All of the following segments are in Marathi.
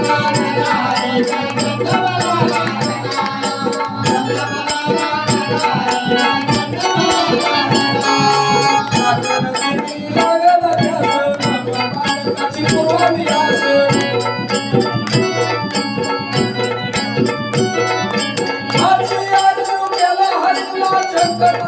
Let's go.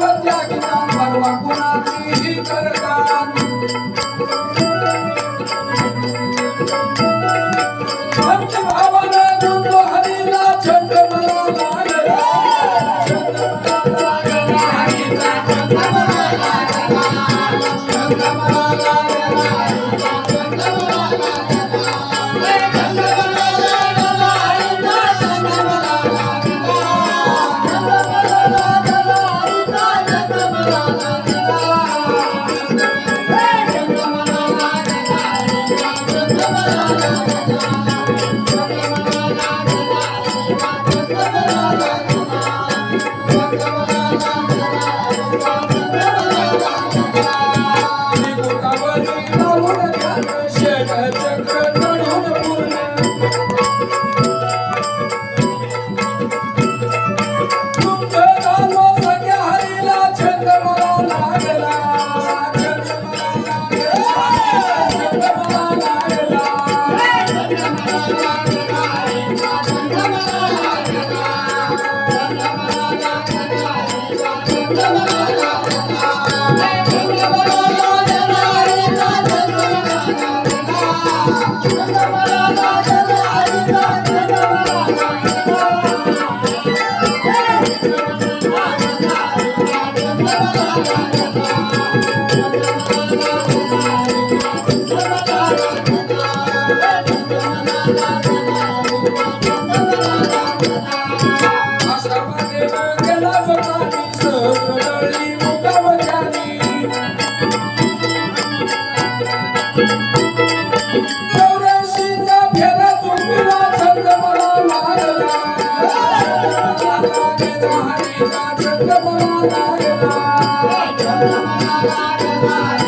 భగవద్యాకి భగవద్గుణ చంద్రము నాగలా. Thank you. Thank you.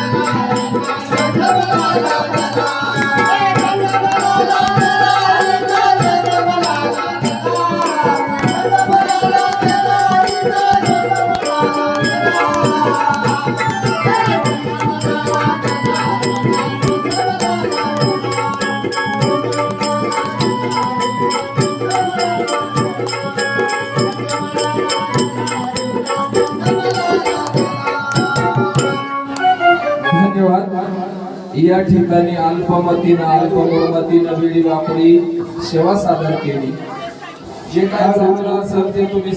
धन्यवाद. या ठिकाणी अल्पमतीनं अल्पमतीनं वेळी वापरी सेवा सादर केली. जे काय चांगलं असेल ते तुम्ही